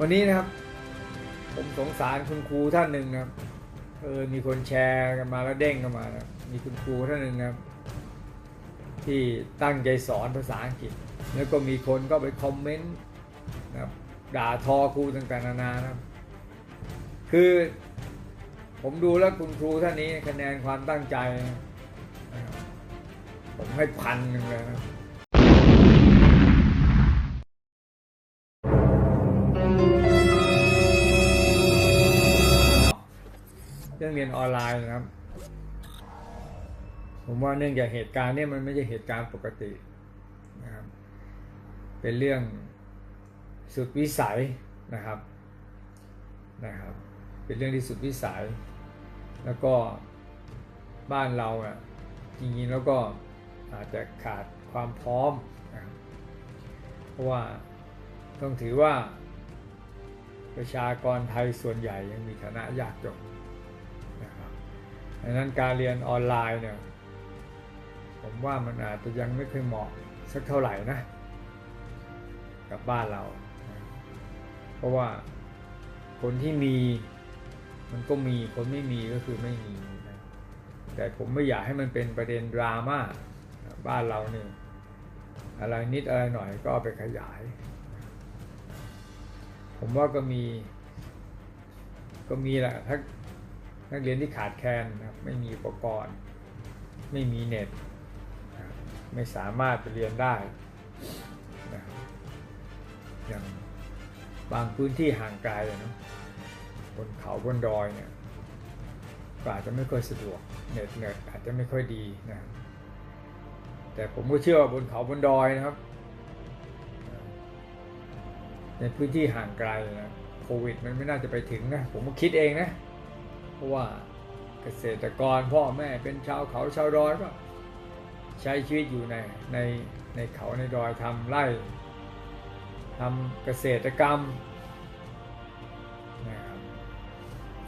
วันนี้นะครับ ผมสงสารคุณครูท่านหนึ่งนะครับเออมีคนแชร์กันมาแล้วเด้งกันมานะมีคุณครูท่านหนึ่งนะครับ ที่ตั้งใจสอนภาษาอังกฤษ แล้วก็มีคนก็ไปคอมเมนต์นะครับด่าทอครูต่างๆนานานะครับ คือผมดูแล้วคุณครูท่านนี้คะแนนความตั้งใจนะผมให้พันหนึ่งเลยนะ รื่องเรียนออนไลน์นะครับ ผมว่าเนื่องจากเหตุการณ์เนี่ยมันไม่ใช่เหตุการณ์ปกตินะครับ เป็นเรื่องสุดวิสัยนะครับนะครับ เป็นเรื่องที่สุดวิสัย แล้วก็บ้านเราอะจริงๆแล้วก็อาจจะขาดความพร้อมนะเพราะว่าต้องถือว่าประชากรไทยส่วนใหญ่ยังมีฐานะยากจน ดังนั้นการเรียนออนไลน์เนี่ยผมว่ามันอาจจะยังไม่เคอยเหมาะสักเท่าไหร่นะ กับบ้านเรา เพราะว่าคนที่มีมันก็มีคนไม่มีก็คือไม่มีนะแต่ผมไม่อยากให้มันเป็นประเด็นดราม่าบ้านเราเนี่ยอะไรนิดอะไรหน่อยก็เอาไปขยาย ผมว่าก็มี ก็มีแหละถ้า นักเรียนที่ขาดแคลนนะครับไม่มีอุปกรณ์ ไม่มีเน็ต ไม่สามารถไปเรียนได้นะอย่างบางพื้นที่ห่างไกลเนะบนเขาบนดอยเนี่ยอาจจะไม่ค่อยสะดวกเน็ตเน็ตอาจจะไม่ค่อยดีนะแต่ผมก็เชื่อว่าบนเขาบนดอยนะครับ ในพื้นที่ห่างไกลนะโควิดมันไม่น่าจะไปถึงนะ ผมก็คิดเองนะ ราะว่าเกษตรกรพ่อแม่เป็นชาวเขาชาวดอยก็ใช้ชีวิตอยู่ในในในเขาในดอยทำไร่ทำเกษตรกรรมนะครับ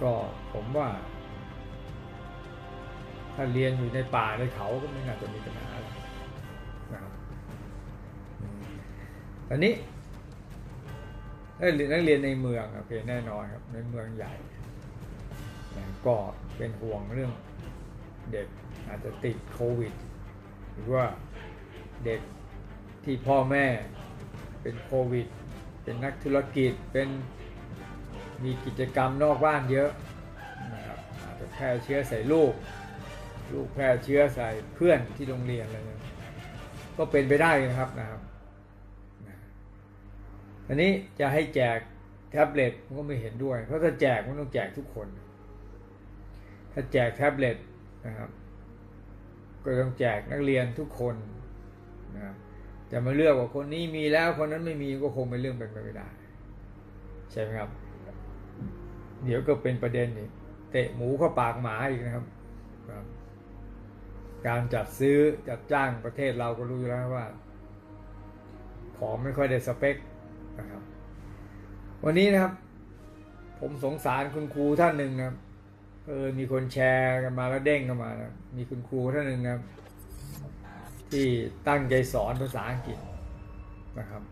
ก็ผมว่า ถ้าเรียนอยู่ในป่าในเขาก็ไม่น่าจะมีปัญหาอะไรนะครับอืมตอนนี้ถ้าเรียนนักเรียนในเมืองโอเคแน่นอนครับในเมืองใหญ่ ก็เป็นห่วงเรื่องเด็กอาจจะติดโควิด หรือว่าเด็กที่พ่อแม่เป็นโควิด เป็นนักธุรกิจเป็นมีกิจกรรมนอกบ้านเยอะนะครับอาจจะแพร่เชื้อใส่ลูก ลูกแพร่เชื้อใส่เพื่อนที่โรงเรียนอะไรเนี่ยก็เป็นไปได้นะครับนะครับอันนี้จะให้แจกแท็บเล็ตผมก็ไม่เห็นด้วย เพราะถ้าแจกมันต้องแจกทุกคน ถ้าแจกแท็บเล็ตนะครับก็ต้องแจกนักเรียนทุกคนนะครับจะมาเลือกว่าคนนี้มีแล้วคนนั้นไม่มีก็คงเป็นเรื่องเป็นไปไม่ได้ ใช่ไหมครับ เดี๋ยวก็เป็นประเด็นอีกเตะหมูเข้าปากหมาอีกนะครับการจัดซื้อจัดจ้างประเทศเราก็รู้อยู่แล้วว่า ของไม่ค่อยได้สเปคนะครับ วันนี้นะครับ ผมสงสารคุณครูท่านหนึ่งนะครับ เออมีคนแชร์กันมาแล้วเด้งกันมานะมีคุณครูท่านหนึ่งนะครับที่ตั้งใจสอนภาษาอังกฤษนะครับ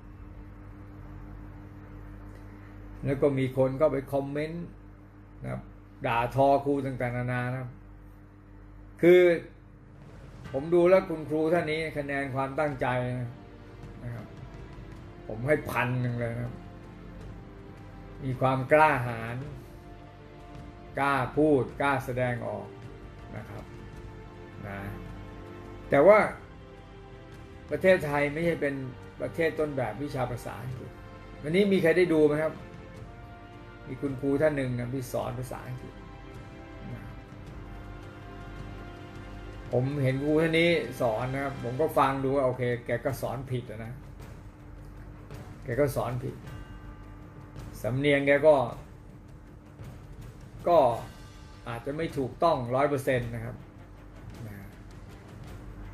แล้วก็มีคนก็ไปคอมเมนต์นะครับด่าทอครูต่างๆนานานะครับคือผมดูแล้วคุณครูท่านนี้คะแนนความตั้งใจนะครับ ผมให้พันหนึ่งเลยนะมีความกล้าหาญ กล้าพูดกล้าแสดงออกนะครับนะแต่ว่าประเทศไทยไม่ใช่เป็นประเทศต้นแบบวิชาภาษาอังกฤษวันนี้มีใครได้ดูไหมครับ มีคุณครูท่านหนึ่งนะที่สอนภาษาอังกฤษผมเห็นครูท่านนี้สอนนะครับผมก็ฟังดูว่าโอเค แกก็สอนผิดนะ แกก็สอนผิด สำเนียงแกก็ ก็อาจจะไม่ถูกต้องร้อยเปอร์เซ็นต์นะครับ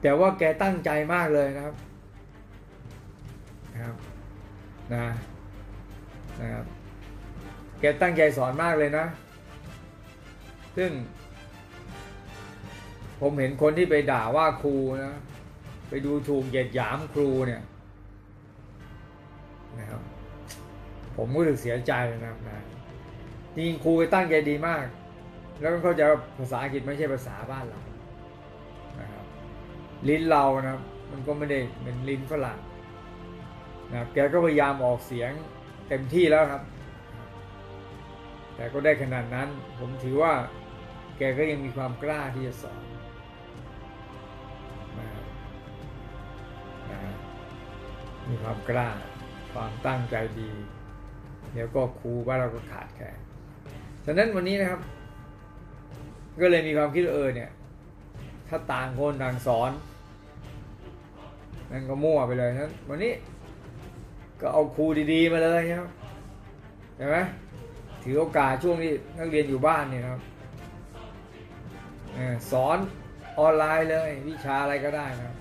แต่ว่าแกตั้งใจมากเลยนะครับนะครับนะนะครับแกตั้งใจสอนมากเลยนะ ซึ่ง ผมเห็นคนที่ไปด่าว่าครูนะ ไปดูถูกเหยียดหยามครูเนี่ยนะครับผผมก็รู้สึกเสียใจนะครับนะ จริงครูตั้งใจดีมาก แล้วก็เข้าใจว่าภาษาอังกฤษไม่ใช่ภาษาบ้านเรานะครับลิ้นเรานะครับมันก็ไม่ได้เป็นลิ้นฝรั่งนะครับแกก็พยายามออกเสียงเต็มที่แล้วครับ แต่ก็ได้ขนาดนั้น ผมถือว่าแกก็ยังมีความกล้าที่จะสอนนะนะมีความกล้า ความตั้งใจดี เดี๋ยวก็ครูว่าเราก็ขาดแคลน ฉะนั้นวันนี้นะครับ ก็เลยมีความคิดเออเนี่ย ถ้าต่างคนต่างสอนนั่นก็มั่วไปเลยนะวันนี้ก็เอาครูดีๆมาเลยครับเห็นไหมถือโอกาสช่วงที่นักเรียนอยู่บ้านเนี่ยครับสอนออนไลน์เลยวิชาอะไรก็ได้นะครับ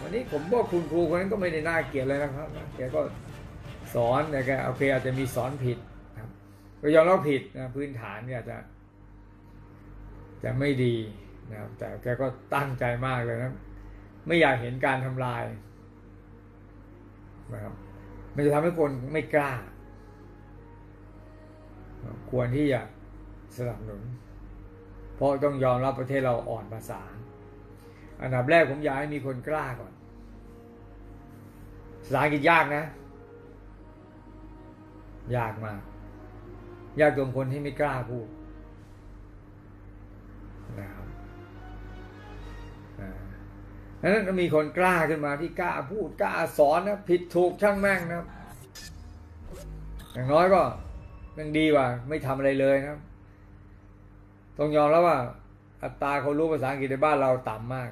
วันนี้ผมว่าคุณครูคนนั้นก็ไม่ได้น่าเกลียดเลยนะครับแกก็สอนแต่แกโอเคอาจจะมีสอนผิด ก็ยอมรับผิดนะพื้นฐานเนี่ยอาจจะจะไม่ดีนะครับแต่แกก็ตั้งใจมากเลยนะ ไม่อยากเห็นการทำลายนะครับมันจะทำให้คนไม่กล้า ควรที่จะสนับสนุน เพราะต้องยอมรับประเทศเราอ่อนภาษา อันดับแรกผมอยากให้มีคนกล้าก่อนภาษาอังกฤษยากนะ ยากมาก ยากตรงคนที่ไม่กล้าพูดนะครับดังนั้นมีคนกล้าขึ้นมาที่กล้าพูดกล้าสอนนะผิดถูกช่างแม่งนะอย่างน้อยก็ยังดีกว่า ไม่ทำอะไรเลยนะครับต้องยอมแล้วว่า อัตราเขารู้ภาษาอังกฤษในบ้านเราต่ำมาก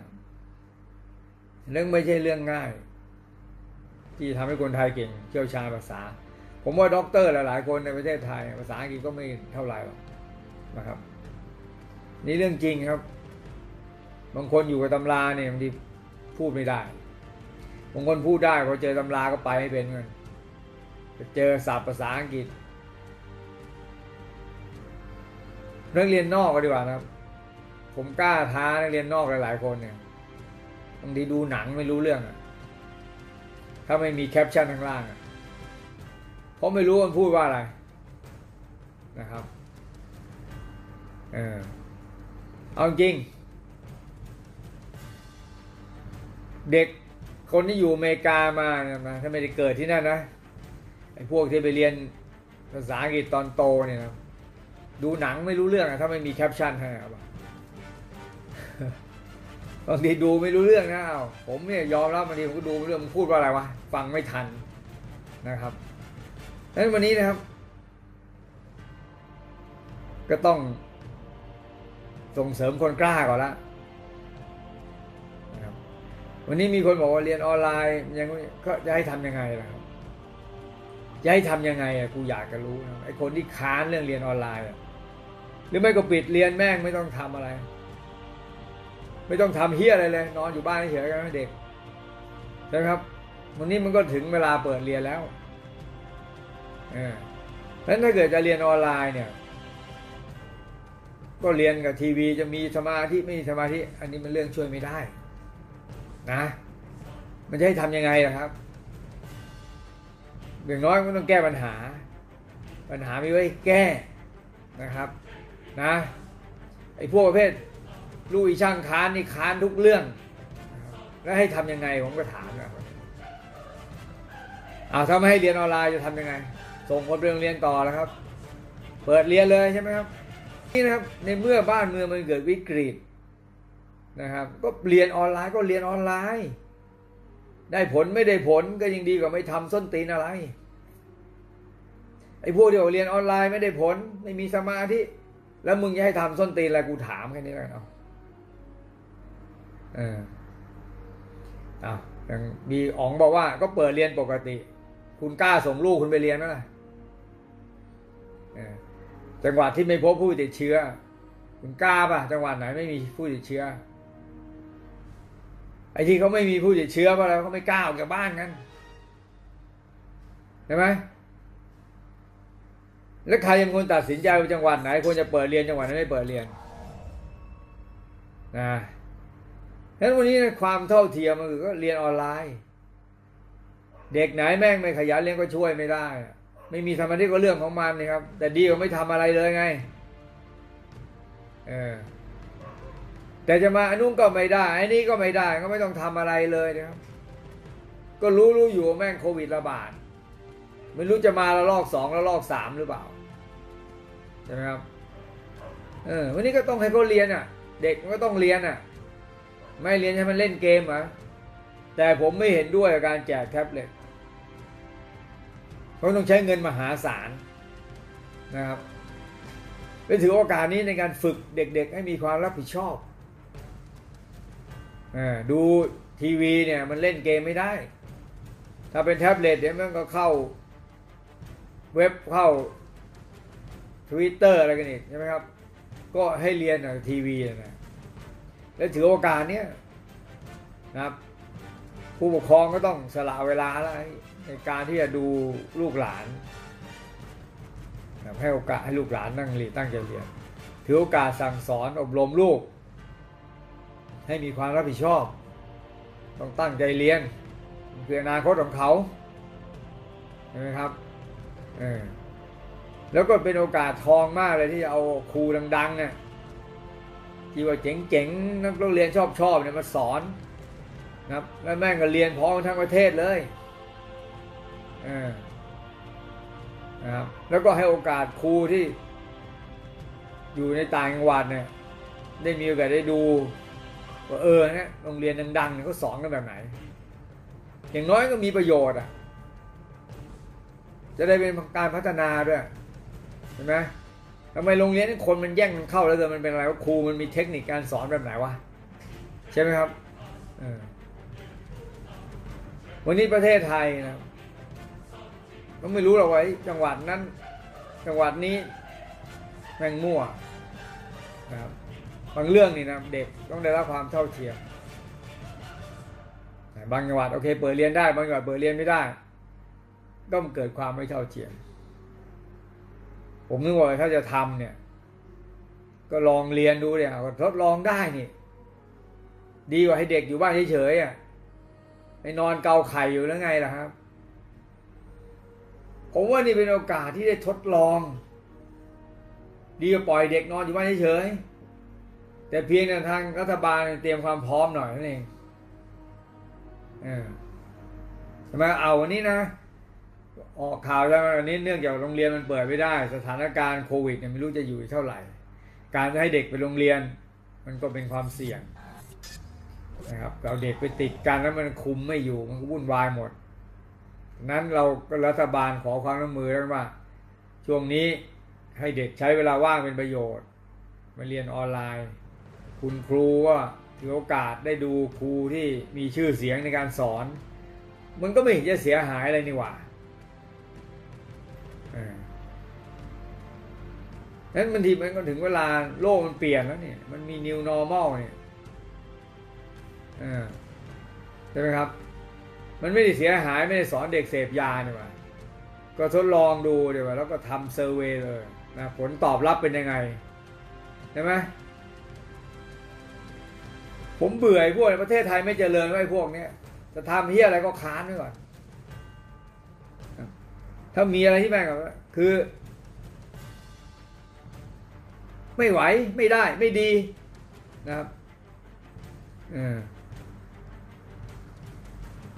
เรื่องไม่ใช่เรื่องง่าย ที่ทำให้คนไทยเก่งเชี่ยวชาญภาษา ผมว่าด็อกเตอร์หลาย ๆ คนในประเทศไทย ภาษาอังกฤษก็ไม่เท่าไหร่หรอกนะครับ นี่เรื่องจริงครับ บางคนอยู่กับตำราเนี่ยบางทีพูดไม่ได้บางคนพูดได้พอเจอตำราก็ไปไม่เป็นเงินเจอศัพท์ภาษาอังกฤษนักเรียนนอกก็ดีกว่านะครับ ผมกล้าท้านักเรียนนอกหลาย ๆ คนเนี่ยบางทีดูหนังไม่รู้เรื่องอะถ้าไม่มีแคปชั่นข้างล่างอะ เพราะไม่รู้มันพูดว่าอะไรนะครับ เออ เอาจริง เด็กคนที่อยู่อเมริกามาเนี่ยนะถ้าไม่ได้เกิดที่นั่นนะไอ้พวกที่ไปเรียนภาษาอังกฤษตอนโตเนี่ยนะดูหนังไม่รู้เรื่องอะถ้าไม่มีแคปชั่นให้ครับบางทีดูไม่รู้เรื่องนะเอาผมเนี่ยยอมรับบางทีผมก็ดูไม่รู้เรื่องมันพูดว่าอะไรวะฟังไม่ทันนะครับ นั้นวันนี้นะครับ ก็ต้องส่งเสริมคนกล้าก่อนละนะครับวันนี้มีคนบอกว่าเรียนออนไลน์ยังก็จะให้ทำยังไงล่ะครับจะให้ทำยังไงอะกูอยากจะรู้นะไอ้คนที่ค้านเรื่องเรียนออนไลน์หรือไม่ก็ปิดเรียนแม่งไม่ต้องทำอะไร ไม่ต้องทำเฮียอะไรเลย นอนอยู่บ้านเฉยๆกันเด็กใช่ไหมครับ วันนี้มันก็ถึงเวลาเปิดเรียนแล้ว เออเพราะฉะนั้นถ้าเกิดจะเรียนออนไลน์เนี่ย ก็เรียนกับทีวีจะมีสมาธิไม่มีสมาธิ อันนี้มันเรื่องช่วยไม่ได้ นะ มันจะให้ทำยังไงล่ะครับอย่างน้อยมันต้องแก้ปัญหา ปัญหามีไว้แก้นะครับนะไอ้พวกประเภทลูกอีช่างค้านนี่ค้านทุกเรื่อง แล้วให้ทำยังไงผมก็ถามนะครับอ้าวถ้าไม่ให้เรียนออนไลน์จะทำยังไง ส่งคนไปโรงเรียนต่อแล้วครับ เปิดเรียนเลยใช่ไหมครับ นี่นะครับในเมื่อบ้านเมืองมันเกิดวิกฤตนะครับก็เรียนออนไลน์ก็เรียนออนไลน์ ได้ผลไม่ได้ผลก็ยังดีกว่าไม่ทำส้นตีนอะไรไอ้พวกที่บอกเรียนออนไลน์ไม่ได้ผล ไม่มีสมาธิแล้วมึงจะให้ทำส้นตีนอะไรกูถามแค่นี้แล้วกันเอาเอออ้าวยังมีอ๋องบอกว่าก็เปิดเรียนปกติ คุณกล้าส่งลูกคุณไปเรียนไหมล่ะ จังหวัดที่ไม่พบผู้ติดเชื้อ คุณกล้าป่ะ จังหวัดไหนไม่มีผู้ติดเชื้อ ไอ้ที่เขาไม่มีผู้ติดเชื้อเพราะอะไรเขาไม่กล้าออกจากบ้านกันใช่ไหมแล้วใครเป็นคนตัดสินใจว่าจังหวัดไหนควรจะเปิดเรียนจังหวัดไหนไม่เปิดเรียนนะฉะนั้นวันนี้ความเท่าเทียมมันก็เรียนออนไลน์ เด็กไหนแม่งไม่ขยันเรียนก็ช่วยไม่ได้ ไม่มีสมาธิก็เรื่องของมันนี่ครับ แต่ดีกว่าไม่ทำอะไรเลยไงเออแต่จะมาอันนู้นก็ไม่ได้อันนี้ก็ไม่ได้ก็ไม่ต้องทำอะไรเลยนะครับ ก็รู้รู้อยู่แม่งโควิดระบาดไม่รู้จะมาละลอกสองละลอกสามหรือเปล่าใช่ไหมครับเออวันนี้ก็ต้องให้เขาเรียนอะ เด็กมันก็ต้องเรียนอะ ไม่เรียนให้มันเล่นเกมเหรอแต่ผมไม่เห็นด้วยกับการแจกแท็บเล็ต เขาต้องใช้เงินมหาศาลนะครับไปถือโอกาสนี้ในการฝึกเด็กๆ ให้มีความรับผิดชอบอาดูทีวีเนี่ยมันเล่นเกมไม่ได้ ถ้าเป็นแท็บเล็ตเดี๋ยมันก็เข้าเว็บเข้าทวิตเตอร์อะไรกันอีกใช่ไหมครับ ก็ให้เรียนจากทีวีนะแล้วถือโอกาสเนี้ยนะครับผู้ปกครองก็ต้องสละเวลาอะไร ในการที่จะดูลูกหลานให้โอกาสให้ลูกหลานนั่งเรียนตั้งใจเรียนถือโอกาสสั่งสอนอบรมลูก ให้มีความรับผิดชอบ ต้องตั้งใจเรียนเพื่ออนาคตของเขาใช่ไหมครับเออแล้วก็เป็นโอกาสทองมากเลยที่จะเอาครูดังๆเนี่ยที่ว่าเจ๋งๆนักเรียนชอบๆเนี่ยมาสอนนะครับแล้วแม่งก็เรียนพร้อมทั้งประเทศเลย นะครับแล้วก็ให้โอกาสครูที่อยู่ในต่างจังหวัดเนี่ยได้มีโอกาสได้ดูว่าเออเนี่ยโรงเรียนดังๆเนี่ยเขาสอนกันแบบไหน อย่างน้อยก็มีประโยชน์อะ จะได้เป็นการพัฒนาด้วยเห็นไหมทำไมโรงเรียนนี่คนมันแย่งกันเข้าแล้วเกิดมันเป็นอะไรว่าครูมันมีเทคนิคการสอนแบบไหนวะใช่ไหมครับวันนี้ประเทศไทยนะ ก็ไม่รู้หราไอ้จังหวัดนั้น จังหวัดนี้แม่งมั่วนะครับบางเรื่องนี่นะเด็กต้องได้รับความเท่าเทียมบางจังหวัดโอเค เปิดเรียนได้ บางจังหวัดเปิดเรียนไม่ได้ก็มันเกิดความไม่เท่าเทียม ผมนึกว่าถ้าจะทำเนี่ย ก็ลองเรียนดูเนี่ยทดลองได้นี่ดีกว่าให้เด็กอยู่บ้านเฉยๆอะไปนอนเกาไข่อยู่แล้วไงล่ะครับ ผมว่านี่เป็นโอกาสที่ได้ทดลอง ดีกว่าปล่อยเด็กนอนอยู่บ้านเฉยแต่เพียงแต่ทางรัฐบาลเตรียมความพร้อมหน่อยนั่นเองเออใช่ไมเอาวันนี้นะออกข่าวแล้ววันนี้เนื่องจากโรงเรียนมันเปิดไม่ได้ สถานการณ์โควิดเนี่ยไม่รู้จะอยู่เท่าไหร่ การจะให้เด็กไปโรงเรียน มันก็เป็นความเสี่ยงนะครับเอาเด็กไปติดกันแล้วมันคุมไม่อยู่มันก็วุ่นวายหมด นั้นเรารัฐบาลขอความร่วมมือแล้วว่า ช่วงนี้ให้เด็กใช้เวลาว่างเป็นประโยชน์ มาเรียนออนไลน์ คุณครูว่าถือโอกาสได้ดูครูที่มีชื่อเสียงในการสอน มันก็ไม่เห็นจะเสียหายอะไรนี่หว่าอนั้นบางทีมันก็ถึงเวลาโลกมันเปลี่ยนแล้วเนี่ย มันมี new normal เนี่ยอ่าใช่ไหมครับ มันไม่ได้เสียหายไม่ได้สอนเด็กเสพยาเนี่ยว่าก็ทดลองดูเดี๋ยวว่าแล้วก็ทำเซอร์เวยเลยนะผลตอบรับเป็นยังไงใช่ไหมผมเบื่อพวกในประเทศไทยไม่เจริญไอ้พวกเนี้ยจะทำเฮียอะไรก็ค้านไว้ก่อน ถ้ามีอะไรที่แม่งแบคือ ไม่ไหวไม่ได้ไม่ดีนะครับเออ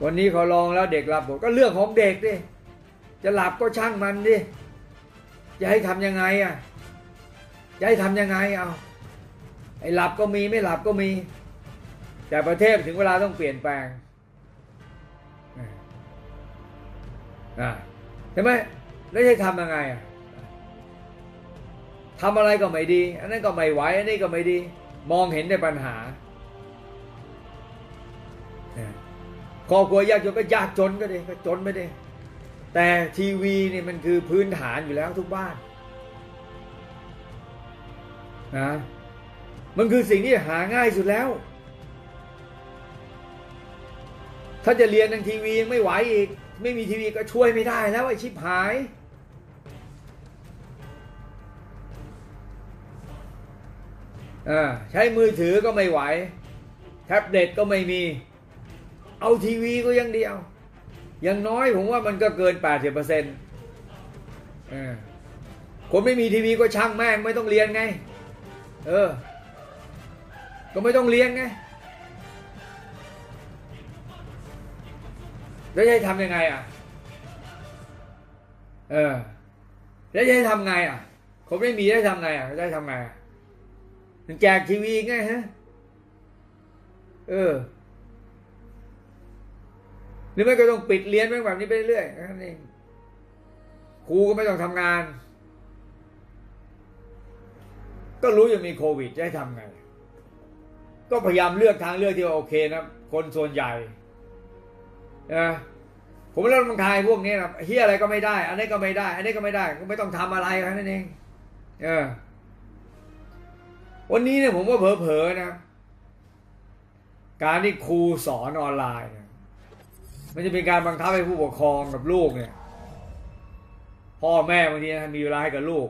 วันนี้เขาลองแล้วเด็กหลับบอกก็เรื่องของเด็กดิจะหลับก็ช่างมันดิจะให้ทำยังไงอะจะให้ทำยังไงเอาไอ้หลับก็มีไม่หลับก็มี แต่ประเทศถึงเวลาต้องเปลี่ยนแปลงใช่ไหมแล้วจะทำยังไงอะทำอะไรก็ไม่ดี อันนั้นก็ไม่ไหวอันนี้ก็ไม่ดี มองเห็นในปัญหา ครอบครัวยากจนก็ยากจนก็ดีก็จนไม่ได้แต่ทีวีนี่มันคือพื้นฐานอยู่แล้วทุกบ้านนะมันคือสิ่งที่หาง่ายสุดแล้ว ถ้าจะเรียนทางทีวียังไม่ไหวอีก ไม่มีทีวีก็ช่วยไม่ได้แล้วไอ้ชิบหายอ่าใช้มือถือก็ไม่ไหว แท็บเล็ตก็ไม่มี เอาทีวีก็ยังเดียวย่างน้อยผมว่ามันก็เกิน 80%เเออคนไม่มีทีวีก็ช่างแม่งไม่ต้องเรียนไง เออ ก็ไม่ต้องเรียนไง แล้วจะให้ทำยังไงอะ เออ แล้วจะให้ทำไงอะคนไม่มีได้ทำไงอะได้ทำไงอะถึงแจกทีวีไงฮะ เออ รือไม่ก็ต้องปิดเรียนแม่งแบบนี้ไปเรื่อยๆนั่นเองครูก็ไม่ต้องทำงาน ก็รู้ยังมีโควิดจะให้ทำไง ก็พยายามเลือกทางเลือกที่ว่าโอเคนะคนส่วนใหญ่นะผมเริ่มบังคายพวกนี้นะเฮียอะไรก็ไม่ได้ อันนี้ก็ไม่ได้ อันนี้ก็ไม่ได้ ก็ไม่ต้องทำอะไรแค่นั้นเอง เออ วันนี้เนี่ยผมว่าเผลอๆนะ การที่ครูสอนออนไลน์ มันจะเป็นการบังคับให้ผู้ปกครองกับลูกเนี่ย พ่อแม่บางทีนะมีเวลาให้กับลูก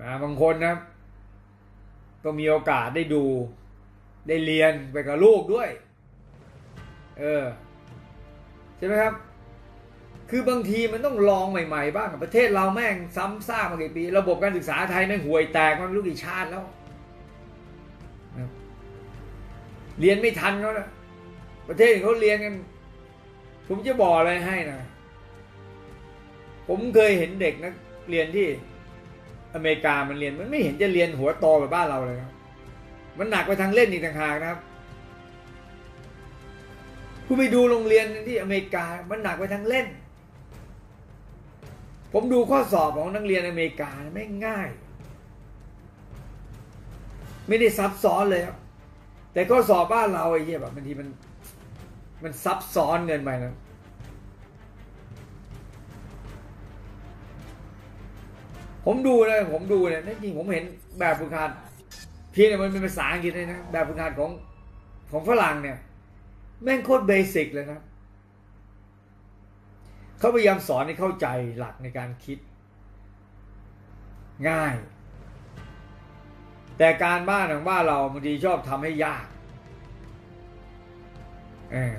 นะบางคนนะก็มีโอกาสได้ดูได้เรียนไปกับลูกด้วย เออ ใช่ไหมครับ คือบางทีมันต้องลองใหม่ ๆ บ้างประเทศเราแม่งซ้ำซากมากี่ปี ระบบการศึกษาไทยแม่งห่วยแตกมันรู้กี่ชาติแล้ว เรียนไม่ทันเขาแล้ว ประเทศอื่นเขาเรียนกัน ผมจะบอกอะไรให้นะ ผมเคยเห็นเด็กนักเรียนที่อเมริกามันเรียนมันไม่เห็นจะเรียนหัวโตแบบบ้านเราเลยครับ มันหนักไปทางเล่นอีกต่างหากนะครับคุณไปดูโรงเรียนที่อเมริกา มันหนักไปทางเล่น ผมดูข้อสอบของนักเรียนอเมริกาไม่ง่าย ไม่ได้ซับซ้อนเลยครับแต่ข้อสอบบ้านเราไอ้เหี้ยแบบบางทีมัน มันซับซ้อนเกินไปนะผมดูเลยผมดูเนี่ยจริงผมเห็นแบบฝึกหัดเพียงแต่มันเป็นภาษาอังกฤษเลยนะ แบบฝึกหัดของของฝรั่งเนี่ย แม่งโคตรเบสิกเลยนะเขาพยายามสอนให้เข้าใจหลักในการคิด ง่าย แต่การบ้านของบ้านเราบางทีชอบทำให้ยาก ออ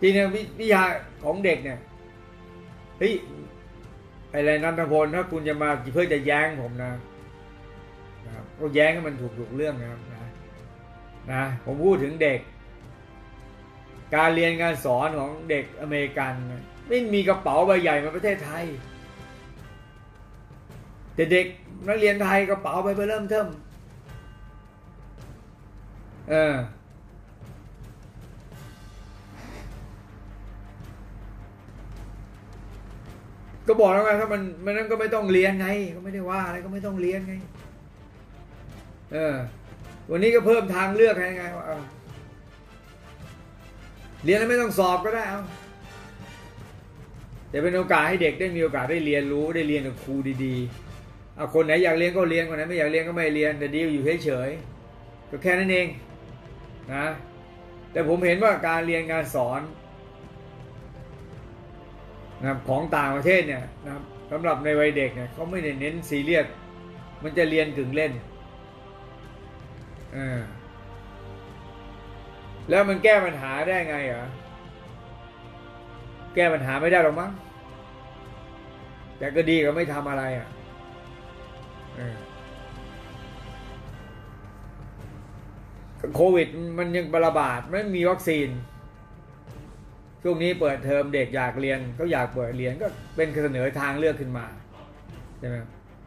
ทีเนี่ยวิทยาของเด็กเนี่ยเฮ้ยอะไรนันทพลถ้าคุณจะมาเพื่อจะแย้งผมนะนะครับก็แย้งให้มันถูกถูกเรื่องนะครับนะนะผมพูดถึงเด็ก การเรียนการสอนของเด็กอเมริกัน ไม่มีกระเป๋าใบใหญ่มาประเทศไทยแต่เด็กนักเรียนไทยกระเป๋าใบเริ่มเทิม เออก็บอกแล้วไงถ้ามันมันนั้นก็ไม่ต้องเรียนไง ก็ไม่ได้ว่าอะไรก็ไม่ต้องเรียนไง เออ วันนี้ก็เพิ่มทางเลือกให้ไงว่าเรียนแล้วไม่ต้องสอบก็ได้เอาแต่เป็นโอกาสให้เด็กได้มีโอกาสได้เรียนรู้ได้เรียนกับครูดีๆเอาคนไหนอยากเรียนก็เรียนคนไหนไม่อยากเรียนก็ไม่เรียนแต่ดีว่าอยู่เฉยๆก็แค่นั้นเอง นะ แต่ผมเห็นว่าการเรียนการสอนนะครับของต่างประเทศเนี่ยนะครับสำหรับในวัยเด็กเนี่ยเขาไม่ได้เน้นซีเรียสมันจะเรียนกึ่งเล่นเออแล้วมันแก้ปัญหาได้ไงเหรอแก้ปัญหาไม่ได้หรอกมั้งแต่ก็ดีกว่าไม่ทำอะไรอะเออ โควิดมันยังระบาดไม่มีวัคซีน ช่วงนี้เปิดเทอมเด็กอยากเรียนก็อยากเปิดเรียนก็เป็นเสนอทางเลือกขึ้นมาใช่ไหม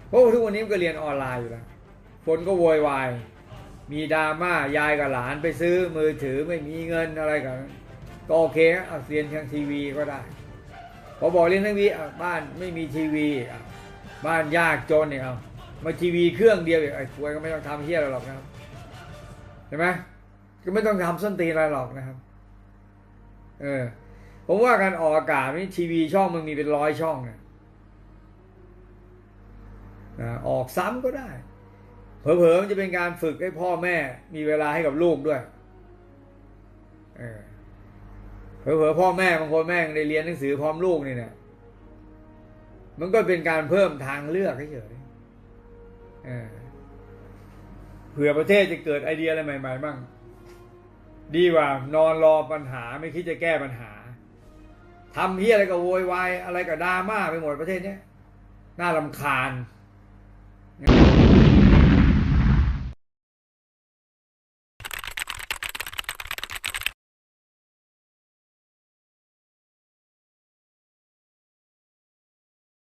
เพราะทุกวันนี้มันก็เรียนออนไลน์อยู่แล้วคนก็โวยวายมีดราม่ายายกับหลานไปซื้อมือถือไม่มีเงินอะไรกันก็โอเคเอาเรียนทางทีวีก็ได้พอบอกเรียนทางทีวีบ้านไม่มีทีวีบ้านยากจนเนี่ยเอามาทีวีเครื่องเดียวอีกไอ้ควยก็ไม่ต้องทำเฮี้ยอะไรหรอกนะครับ เห็นไหมก็ไม่ต้องทำส้นตีนอะไรหรอกนะครับ เออ ผมว่าการออกอากาศนี่ทีวีช่องมันมีเป็นร้อยช่องเนี่ยนะออกซ้ำก็ได้ เผลอๆมันจะเป็นการฝึกให้พ่อแม่ มีเวลาให้กับลูกด้วย เออเผลอๆพ่อแม่บางคนแม่งได้เรียนหนังสือพร้อมลูกนี่เนี่ยมันก็เป็นการเพิ่มทางเลือกเฉยๆเออ ผื่อประเทศจะเกิดไอเดียอะไรใหม่ ๆ บ้าง ดีกว่านอนรอปัญหาไม่คิดจะแก้ปัญหาทำเฮียอะไรก็โวยวายอะไรก็ดราม่าไปหมดประเทศเนี้ยน่าลำคาญ